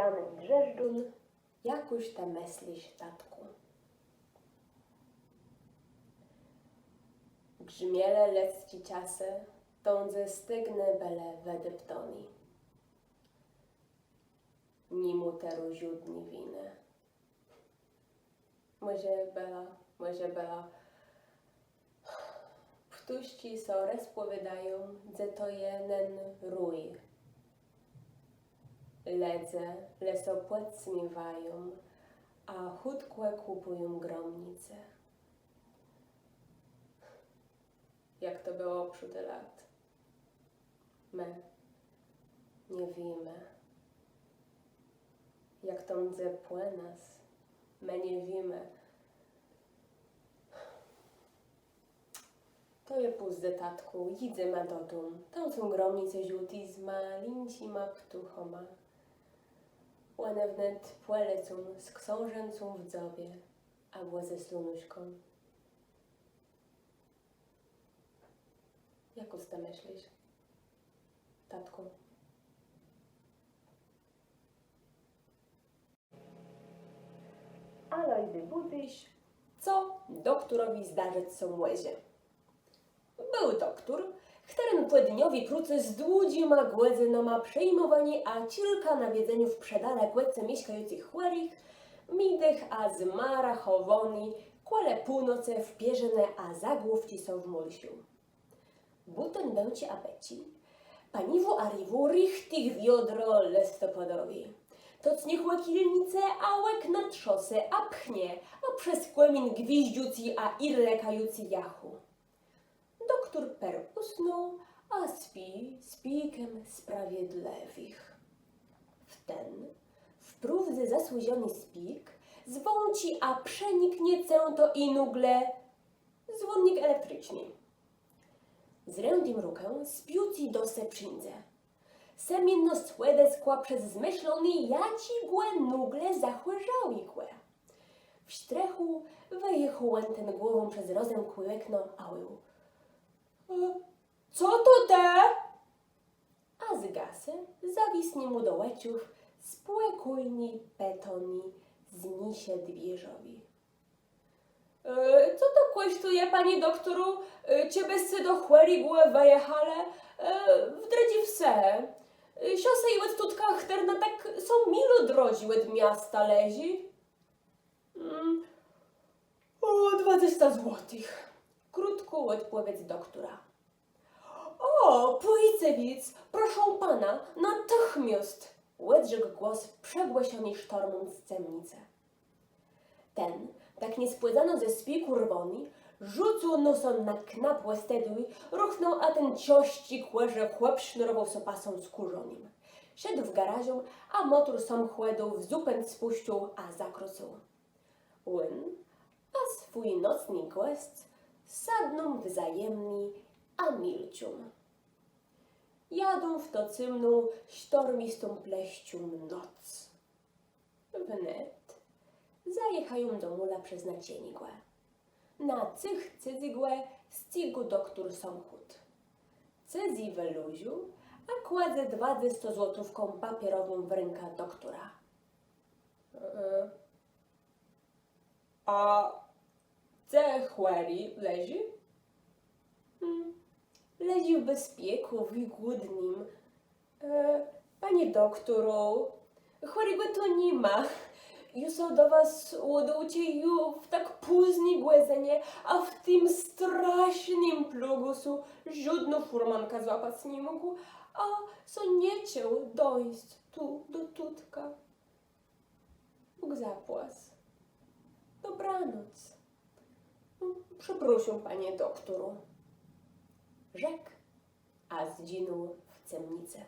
Janek Drzeżdżun, jakuś ta myślisz, tatku. Grzmiele lecci czasy, tądze stygny bele wedeptoni. Nimu teru ziudni winy. Może bela, może bela. Ptuści so rozpowiadają, że to jeden rój. Ledze leso płacniewają, a chudkłe kupują gromnice. Jak to było przód lat. My nie wiemy. Jak to mdze płe nas, my nie wiemy. To je puzde tatku, jidze ma do dum. Tam są gromnice żółtizma, lincima, ptuchoma. One wnet płelecą z książęcą w dzobie, a było ze slunuśką. Jak usta myślisz, tatku? Alojzy budyś, co doktorowi zdarzyć są łezie. Był doktor, którym płedniowi prucy z dłudźima głedzynoma przejmowani, a cilka na wiedzeniu w przedale głedce mieszkających chłerych, midych a zmara chowoni, kłale północe w pierzynę, a zagłówci są w mulsiu. Buten będzie apeci, paniwu ariwu richtig wiodro listopadowi. To cniechłe kilnice, a łek na trzosy, a pchnie, a przez kłemin gwiździuci, a irlekajuci jachu. Doktor per usnął, a spi spikiem sprawiedliwych. Wten wprawdzie zasłużony spik zwąci, a przeniknie cę to i nugle dzwonnik elektryczny. Zrędim rukę spiuci do se przyndze. Semienno słede skła przez zmyślony jaci głę nugle zachłyżały kłe. W strechu wyjechał ten głową przez rozemkły okno, a łył. "E, Co to te? A z gasy zawisnie mu do łeciów spłekujni petoni znisie dwieżowi. E, co to kosztuje, panie doktoru? E, ciebie sy do chłeri głę wejechale? E, w dredzi wse. E, Siosę i łed tutka chterna tak są milo drodzi łed miasta lezi. Mm. O, dwadzieścia złotych. Krótko odpowiedź doktora. O, Pojcewic, proszę pana, natychmiast! Łedrzek głos przegłosiony sztormem z cemnicy. Ten, tak niespłycano ze spiku rwoni, rzucił nosem na knap łestedły, ruchnął, a ten ciości kłeże chłop sznurował so pasą skórzonym. Szedł w garażu, a motor sam chłedą w zupełnie spuścił, a zakrócił. Łyn, a swój nocny gość sadną wzajemni, a milcium. Jadą w to cymną, sztormistą pleścią noc. Wnet zajechają do mula przez nacienigłe. Na cych cydzigłe stigu doktor samochód. Cydzi w luziu, a kładzie dwadziesto złotówką papierową w ręka doktora. E, a chłeri leży? Hmm, lezi w bezpieku, w głodnym. E, panie doktoru, chorego to nie ma. Już do was ju w tak późne głedzenie, a w tym strasznym plugusu żadna furmanka złapać nie mógł, a co nie chciał dojść tu do tutka. Bóg zapłas. Dobranoc. Przepraszam, panie doktoru. Rzekł, a zginął w cemnicę.